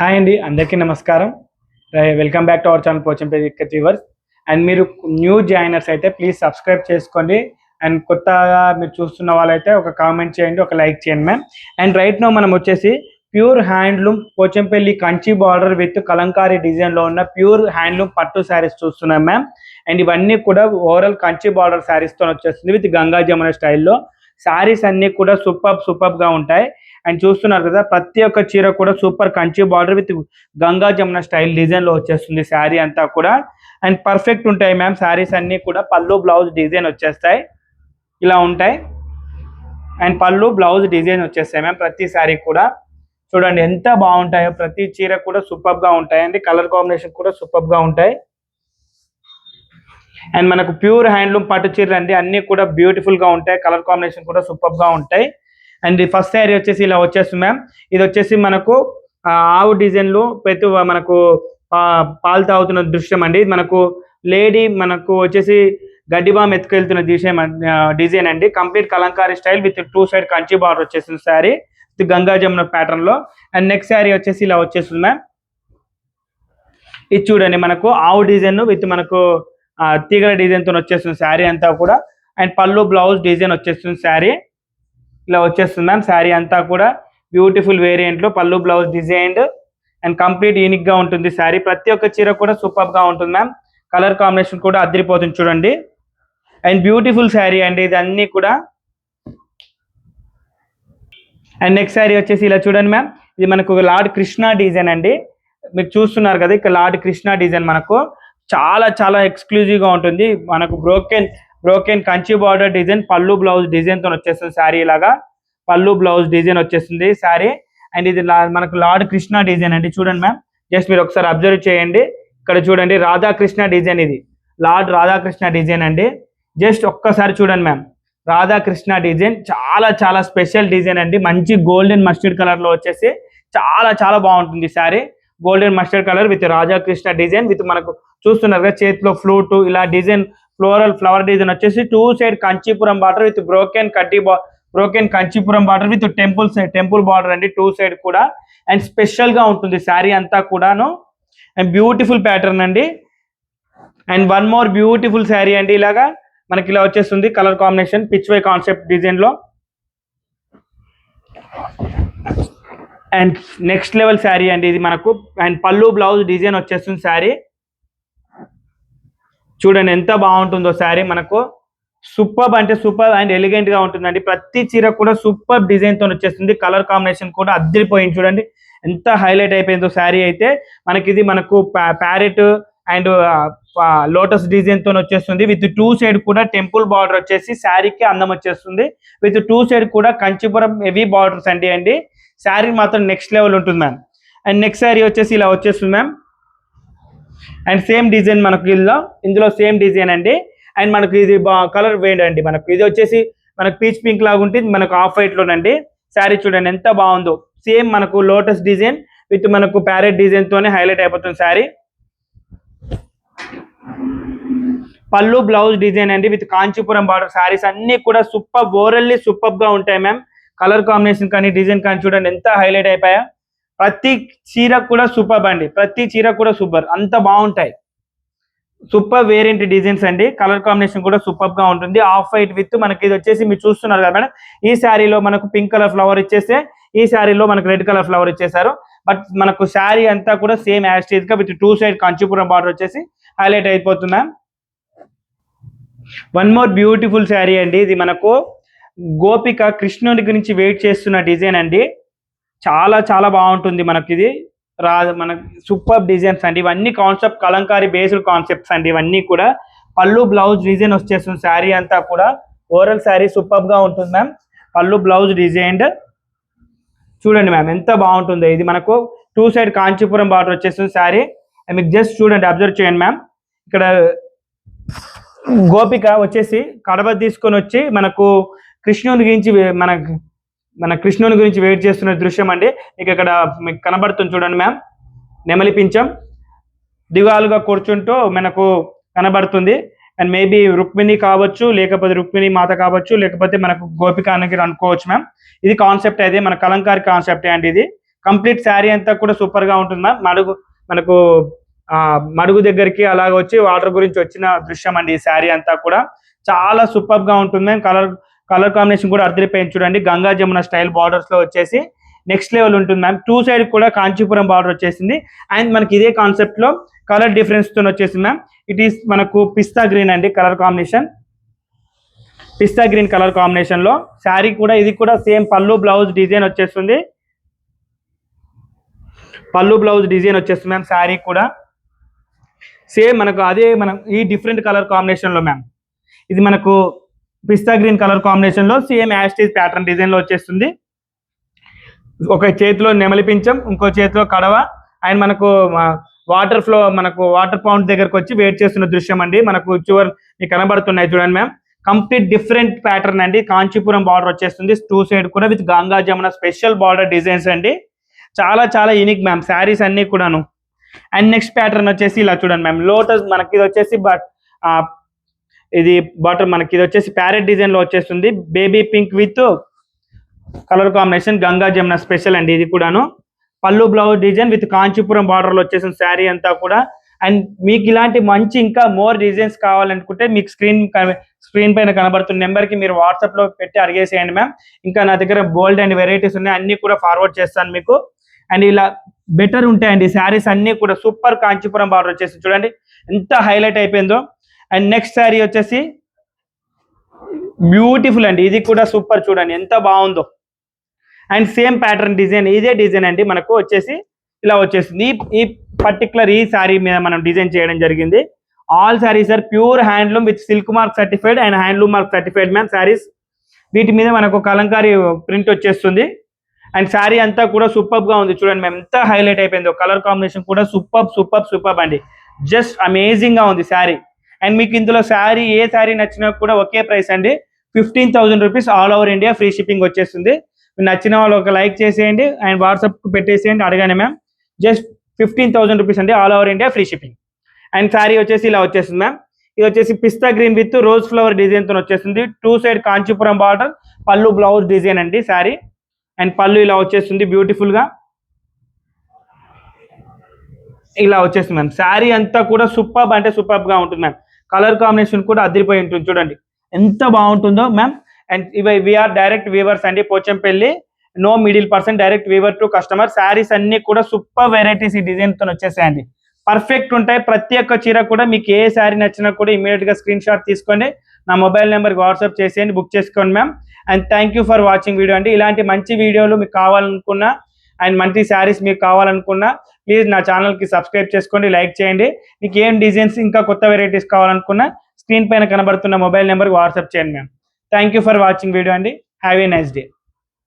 Hi అండి అందరికీ నమస్కారం. Welcome back to our channel Pochampet ikat viewers. And మీరు న్యూ జాయినర్స్ అయితే ప్లీజ్ సబ్స్క్రైబ్ చేసుకోండి. అండ్ కొత్తగా మీరు చూస్తున్న వాళ్ళైతే ఒక కామెంట్ చేయండి ఒక లైక్ చేయండి మ్యామ్. అండ్ రైట్ నో మనం వచ్చేసి pure handloom Pochampally Kanchi border with Kalamkari డిజైన్లో ఉన్న ప్యూర్ హ్యాండ్లూమ్ పట్టు శారీస్ చూస్తున్నాం మ్యామ్. అండ్ ఇవన్నీ కూడా ఓవరాల్ కంచి బార్డర్ శారీస్తో వచ్చేస్తుంది విత్ గంగా జమున స్టైల్లో. శారీస్ అన్నీ కూడా సూపర్ సూపర్గా ఉంటాయి. అండ్ చూస్తున్నారు కదా ప్రతి ఒక్క చీర కూడా super Kanchi border with Ganga Jamuna style డిజైన్లో వచ్చేస్తుంది శారీ అంతా కూడా. అండ్ పర్ఫెక్ట్ ఉంటాయి మ్యామ్ శారీస్ అన్ని కూడా పళ్ళు బ్లౌజ్ డిజైన్ వచ్చేస్తాయి. ఇలా ఉంటాయి. అండ్ పళ్ళు బ్లౌజ్ డిజైన్ వచ్చేస్తాయి మ్యామ్ ప్రతి శారీ కూడా. చూడండి ఎంత బాగుంటాయో ప్రతి చీర కూడా సూపర్గా ఉంటాయి. అండి కలర్ కాంబినేషన్ కూడా సూపర్గా ఉంటాయి. అండ్ మనకు ప్యూర్ హ్యాండ్లూమ్ పట్టు చీరలు అండి అన్ని కూడా బ్యూటిఫుల్గా ఉంటాయి. కలర్ కాంబినేషన్ కూడా సూపర్గా ఉంటాయి. అండ్ ఫస్ట్ శారీ వచ్చేసి ఇలా వచ్చేస్తుంది మ్యామ్ ఇది వచ్చేసి మనకు ఆవు డిజైన్లు ప్రతి మనకు పాలు తాగుతున్న దృశ్యం అండి. మనకు లేడీ మనకు వచ్చేసి గడ్డిబామ్ ఎత్తుకెళ్తున్న డిజైన్ డిజైన్ అండి. Complete Kalamkari style with two side Kanchi border వచ్చేసింది శారీ విత్ గంగా జమున ప్యాటర్న్లో అండ్ నెక్స్ట్ శారీ వచ్చేసి ఇలా వచ్చేస్తుంది మ్యామ్ ఇది చూడండి మనకు ఆవు డిజైన్ విత్ మనకు తీగల డిజైన్తో వచ్చేస్తుంది శారీ అంతా కూడా. అండ్ పళ్ళు బ్లౌజ్ డిజైన్ వచ్చేస్తుంది శారీ. ఇలా వచ్చేస్తుంది మ్యామ్. శారీ అంతా కూడా బ్యూటిఫుల్ వేరియంట్లో పళ్ళు బ్లౌజ్ డిజైన్డ్ అండ్ కంప్లీట్ యూనిక్గా ఉంటుంది శారీ. ప్రతి ఒక్క చీర కూడా సూపర్గా ఉంటుంది మ్యామ్. కలర్ కాంబినేషన్ కూడా అదిరిపోతుంది చూడండి. అండ్ బ్యూటిఫుల్ శారీ అండి ఇది అన్ని కూడా. అండ్ నెక్స్ట్ శారీ వచ్చేసి ఇలా చూడండి మ్యామ్. ఇది మనకు లార్డ్ కృష్ణ డిజైన్ అండి. మీరు చూస్తున్నారు కదా ఇక్కడ లార్డ్ కృష్ణ డిజైన్ మనకు. చాలా చాలా ఎక్స్క్లూజివ్గా ఉంటుంది. మనకు broken broken Kanchi border design పళ్ళు బ్లౌజ్ డిజైన్తో వచ్చేస్తుంది శారీ ఇలాగా పళ్ళు బ్లౌజ్ డిజైన్ వచ్చేస్తుంది శారీ. అండ్ ఇది లా- మనకు లార్డ్ కృష్ణ డిజైన్ అండి. చూడండి మ్యామ్ జస్ట్ మీరు ఒకసారి అబ్జర్వ్ చేయండి. ఇక్కడ చూడండి రాధాకృష్ణ డిజైన్ ఇది. లార్డ్ రాధాకృష్ణ డిజైన్ అండి. జస్ట్ ఒక్కసారి చూడండి మ్యామ్ రాధాకృష్ణ డిజైన్ చాలా చాలా స్పెషల్ డిజైన్ అండి. మంచి గోల్డెన్ మస్టర్డ్ కలర్లో వచ్చేసి చాలా చాలా బాగుంటుంది sari. Golden mustard colour with Radhakrishna design. With మనకు చూస్తున్నారు కదా చేతిలో ఫ్లూట్ ఇలా డిజైన్ ఫ్లోరల్ ఫ్లవర్ డిజైన్ వచ్చేసి two side Kanchipuram border with broken కడ్డీ బా broken Kanchipuram border with temple side temple border అండి టూ సైడ్ కూడా. అండ్ స్పెషల్గా ఉంటుంది శారీ అంతా కూడాను. అండ్ బ్యూటిఫుల్ ప్యాటర్న్ అండి. And one more beautiful sari అండి ఇలాగా. మనకి ఇలా వచ్చేస్తుంది colour combination pitch why concept డిజైన్లో అండ్ నెక్స్ట్ లెవెల్ శారీ అండి ఇది మనకు. అండ్ పళ్ళు బ్లౌజ్ డిజైన్ వచ్చేస్తుంది శారీ. చూడండి ఎంత బాగుంటుందో శారీ మనకు. సూపర్ అంటే సూపర్ అండ్ ఎలిగెంట్గా ఉంటుందండి. ప్రతి చీర కూడా సూపర్ డిజైన్తో వచ్చేస్తుంది. కలర్ కాంబినేషన్ కూడా అద్దరిపోయింది చూడండి. ఎంత హైలైట్ అయిపోయిందో శారీ అయితే. మనకి ఇది మనకు ప్యారెట్ అండ్ లోటస్ డిజైన్తో వచ్చేస్తుంది. విత్ టూ సైడ్ కూడా టెంపుల్ బార్డర్ వచ్చేసి శారీకి అందం వచ్చేస్తుంది. విత్ టూ సైడ్ కూడా కంచిపురం హెవీ బార్డర్స్ అండి అండి. శారీ మాత్రం నెక్స్ట్ లెవెల్ ఉంటుంది మ్యామ్ అండ్ నెక్స్ట్ శారీ వచ్చేసి ఇలా వచ్చేస్తుంది మ్యామ్ అండ్ సేమ్ డిజైన్ మనకు ఇందులో ఇందులో సేమ్ డిజైన్ అండి. అండ్ మనకు ఇది కలర్ వేయండి అండి మనకు. ఇది వచ్చేసి మనకు పీచ్ పింక్ లాగా ఉంటుంది. మనకు ఆఫ్ వైట్లోనండి శారీ చూడండి ఎంత బాగుందో. సేమ్ మనకు లోటస్ డిజైన్ విత్ మనకు ప్యారెట్ డిజైన్ తోనే హైలైట్ అయిపోతుంది శారీ. పళ్ళు బ్లౌజ్ డిజైన్ అండి విత్ కాంచీపురం బార్డర్ శారీస్ అన్ని కూడా సూపర్ ఓరల్లీ సూపర్గా ఉంటాయి మ్యామ్. కలర్ కాంబినేషన్ కానీ డిజైన్ కానీ చూడండి ఎంత హైలైట్ అయిపోయా. ప్రతి చీర కూడా సూపర్ అండి. ప్రతి చీర కూడా సూపర్. అంత బాగుంటాయి. సూపర్ వేరియంట్ డిజైన్స్ అండి. కలర్ కాంబినేషన్ కూడా సూపర్గా ఉంటుంది. ఆఫ్ వైట్ విత్ మనకి ఇది వచ్చేసి మీరు చూస్తున్నారు కదా మేడం. ఈ శారీలో మనకు పింక్ కలర్ ఫ్లవర్ ఇచ్చేస్తే ఈ శారీలో మనకు రెడ్ కలర్ ఫ్లవర్ ఇచ్చేసారు బట్ మనకు శారీ అంతా కూడా same యాస్టేజ్గా with two side Kanchipuram border వచ్చేసి హైలైట్ అయిపోతుంది ma'am one more beautiful sari అండి. ఇది మనకు గోపిక కృష్ణుడి గురించి వెయిట్ చేస్తున్న డిజైన్ అండి. చాలా చాలా బాగుంటుంది మనకి ఇది రా మన సూపర్ డిజైన్స్ అండి. ఇవన్నీ కాన్సెప్ట్ కలంకారీ బేస్డ్ కాన్సెప్ట్స్ అండి ఇవన్నీ కూడా. పళ్ళు బ్లౌజ్ డిజైన్ వచ్చేస్తుంది. శారీ అంతా కూడా. ఓవరాల్ శారీ సూపర్గా ఉంటుంది మ్యామ్ పళ్ళు బ్లౌజ్ డిజైన్డ్. చూడండి మ్యామ్ ఎంత బాగుంటుందో. ఇది మనకు టూ సైడ్ కాంచీపురం బార్డర్ వచ్చేస్తుంది శారీ. మీకు జస్ట్ చూడండి అబ్జర్వ్ చేయండి మ్యామ్ ఇక్కడ గోపిక వచ్చేసి కడవ తీసుకొని వచ్చి మనకు కృష్ణుని గురించి మన మన కృష్ణుని గురించి వెయిట్ చేస్తున్న దృశ్యం అండి. మీకు ఇక్కడ మీకు కనబడుతుంది చూడండి మ్యామ్. నెమలి పించం దిగాలుగా కూర్చుంటూ మనకు కనబడుతుంది. అండ్ మేబీ రుక్మిణి కావచ్చు లేకపోతే రుక్మిణి మాత కావచ్చు లేకపోతే మనకు గోపిక అనుకోవచ్చు మ్యామ్. ఇది కాన్సెప్ట్ అయితే మన కలంకారీ కాన్సెప్ట్ అండి ఇది. కంప్లీట్ శారీ అంతా కూడా సూపర్గా ఉంటుంది మ్యామ్. మడుగు మనకు ఆ, మడుగు దగ్గరికి అలాగ వచ్చి వాటర్ గురించి వచ్చిన దృశ్యం అండి ఈ శారీ అంతా కూడా. చాలా సూపర్గా ఉంటుంది మ్యామ్. కలర్ కలర్ కాంబినేషన్ కూడా అర్థమైపోయింది చూడండి. గంగా జమున స్టైల్ బార్డర్స్లో వచ్చేసి నెక్స్ట్ లెవెల్ ఉంటుంది మ్యామ్. టూ సైడ్ కూడా కాంచీపురం బార్డర్ వచ్చేసింది. అండ్ మనకి ఇదే కాన్సెప్ట్లో కలర్ డిఫరెన్స్తో వచ్చేసింది మ్యామ్. ఇట్ ఈస్ మనకు పిస్తా గ్రీన్ అండి colour combination. Pista green colour కాంబినేషన్లో శారీ కూడా ఇది కూడా సేమ్ పళ్ళు బ్లౌజ్ డిజైన్ వచ్చేస్తుంది. పళ్ళు బ్లౌజ్ డిజైన్ వచ్చేస్తుంది మ్యామ్ శారీ కూడా. సేమ్ మనకు అదే మనం ఈ డిఫరెంట్ కలర్ కాంబినేషన్లో మ్యామ్. ఇది మనకు పిస్తా గ్రీన్ కలర్ కాంబినేషన్లో సేమ్ యాస్టీజ్ ప్యాటర్న్ డిజైన్లో వచ్చేస్తుంది. ఒక చేతిలో నెమలి పించం ఇంకో చేతిలో కడవ అండ్ మనకు వాటర్ ఫ్లో మనకు వాటర్ పౌండ్ దగ్గరకు వచ్చి వెయిట్ చేస్తున్న దృశ్యం అండి. మనకు చివరి మీకు కనబడుతున్నాయి చూడండి మ్యామ్ కంప్లీట్ డిఫరెంట్ ప్యాటర్న్ అండి. కాంచీపురం బార్డర్ వచ్చేస్తుంది. టూ సైడ్ కూడా with Ganga Jamuna special border designs అండి. చాలా చాలా యూనిక్ మ్యామ్ శారీస్ అన్ని కూడాను. అండ్ నెక్స్ట్ ప్యాటర్న్ వచ్చేసి ఇలా చూడండి మ్యామ్ లోటస్ మనకి ఇది వచ్చేసి బట్ ఇది బటర్ మనకి ఇది వచ్చేసి ప్యారెట్ డిజైన్లో వచ్చేస్తుంది. Baby pink with colour combination Ganga Jamuna special అండి ఇది కూడాను. Pallu blouse design with Kanchipuram బార్డర్లో వచ్చేసిన శారీ అంతా కూడా. అండ్ మీకు ఇలాంటి మంచి ఇంకా మోర్ డిజైన్స్ కావాలనుకుంటే మీకు స్క్రీన్ స్క్రీన్ పైన కనబడుతున్న నెంబర్కి మీరు వాట్సాప్లో పెట్టి అడిగేసేయండి మ్యామ్. ఇంకా నా దగ్గర బోల్డ్ అండ్ వెరైటీస్ ఉన్నాయి అన్ని కూడా ఫార్వర్డ్ చేస్తాను మీకు. అండ్ ఇలా బెటర్ ఉంటాయండి శారీస్ అన్ని కూడా. సూపర్ కాంచీపురం బార్డర్ వచ్చేసి చూడండి ఎంత హైలైట్ అయిపోయిందో. అండ్ నెక్స్ట్ శారీ వచ్చేసి బ్యూటిఫుల్ అండి. ఇది కూడా సూపర్ చూడండి. ఎంత బాగుందో. అండ్ సేమ్ ప్యాటర్న్ డిజైన్ ఇదే డిజైన్ అండి. మనకు వచ్చేసి ఇలా వచ్చేసింది. ఈ ఈ పర్టికులర్ ఈ శారీ మీద మనం డిజైన్ చేయడం జరిగింది. All saris are pure handloom with silk mark certified and handloom mark certified ma'am saris వీటి మీద మనకు కలంకారీ ప్రింట్ వచ్చేస్తుంది. అండ్ శారీ అంతా కూడా సూపర్గా ఉంది. చూడండి మేము ఎంత హైలైట్ అయిపోయిందో. కలర్ కాంబినేషన్ కూడా సూపర్ సూపర్ సూపర్ అండి. జస్ట్ అమేజింగ్గా ఉంది శారీ అండ్ మీకు ఇందులో శారీ ఏ శారీ నచ్చినా కూడా ఒకే ప్రైస్ అండి. Fifteen thousand rupees all over India free shipping వచ్చేస్తుంది. నచ్చిన వాళ్ళు ఒక లైక్ చేసేయండి అండ్ వాట్సాప్కి పెట్టేసేయండి అడగానే ma'am. Just fifteen thousand rupees అండి all over India free shipping. And sari వచ్చేసి ఇలా వచ్చేస్తుంది మ్యామ్. ఇది వచ్చేసి pista green with rose flower డిజైన్తో వచ్చేస్తుంది. టూ సైడ్ కాంచీపురం బార్డర్ పళ్ళు బ్లౌజ్ డిజైన్ అండి శారీ. అండ్ పళ్ళు ఇలా వచ్చేస్తుంది బ్యూటిఫుల్గా ఇలా వచ్చేస్తుంది మ్యామ్. శారీ అంతా కూడా సూపర్బ్ అంటే సూపర్బ్గా ఉంటుంది మ్యామ్. కలర్ కాంబినేషన్ కూడా అదిరిపోయి ఉంటుంది చూడండి. ఎంత బాగుంటుందో మ్యామ్ అండ్ ఇవి వీఆర్ డైరెక్ట్ వీవర్స్ అండి. Pochampally no middle person direct weaver to customer saris అన్ని కూడా సూపర్ వెరైటీస్ ఈ డిజైన్తో వచ్చేసాయండి. పర్ఫెక్ట్ ఉంటాయి. ప్రతి ఒక్క చీర కూడా మీకు ఏ శారీ నచ్చినా కూడా ఇమీడియట్గా స్క్రీన్ షాట్ తీసుకోండి. నా మొబైల్ నెంబర్కి వాట్సాప్ చేసేయండి. బుక్ చేసుకోండి ma'am and thank you for watching video అండి. ఇలాంటి మంచి వీడియోలు మీకు కావాలనుకున్నా అండ్ మంచి శారీస్ మీకు కావాలనుకున్నా ప్లీజ్ నా ఛానల్కి సబ్స్క్రైబ్ చేసుకోండి లైక్ చేయండి. మీకు ఏం డిజైన్స్ ఇంకా కొత్త వెరైటీస్ కావాలనుకున్నా స్క్రీన్ పైన కనబడుతున్న మొబైల్ నెంబర్కి వాట్సాప్ చేయండి ma'am thank you for watching video అండి. Have a nice day